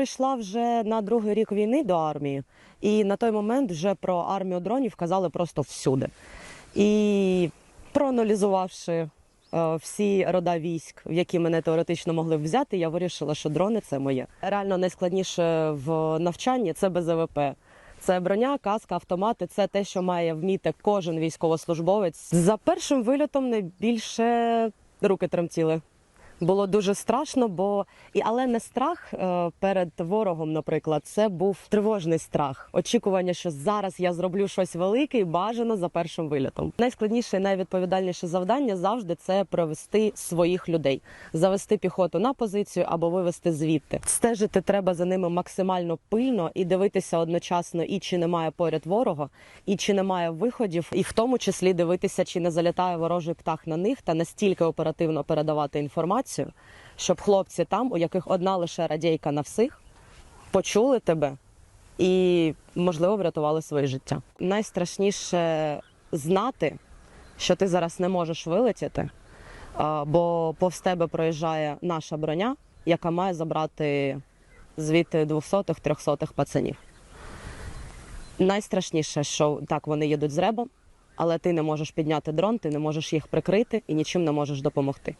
прийшла вже на другий рік війни до армії, і на той момент вже про армію дронів казали просто всюди. І проаналізувавши е, всі рода військ, в які мене теоретично могли б взяти, я вирішила, що дрони це моє. Реально найскладніше в навчанні це БЗВП. Це броня, каска, автомати це те, що має вміти кожен військовослужбовець. За першим вильотом найбільше руки тремтіли. Було дуже страшно, бо і але не страх е, перед ворогом, наприклад, це був тривожний страх. Очікування, що зараз я зроблю щось велике і бажано за першим вильотом. Найскладніше і найвідповідальніше завдання завжди це провести своїх людей, завести піхоту на позицію або вивести звідти. Стежити треба за ними максимально пильно і дивитися одночасно, і чи немає поряд ворога, і чи немає виходів, і в тому числі дивитися, чи не залітає ворожий птах на них, та настільки оперативно передавати інформацію, щоб хлопці там, у яких одна лише радійка на всіх, почули тебе і, можливо, врятували своє життя. Найстрашніше знати, що ти зараз не можеш вилетіти, бо повз тебе проїжджає наша броня, яка має забрати звідти 200-х, 300-х пацанів. Найстрашніше, що так вони їдуть з ребом, але ти не можеш підняти дрон, ти не можеш їх прикрити і нічим не можеш допомогти.